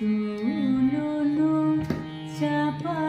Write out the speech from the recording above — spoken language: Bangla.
দোলন চাপা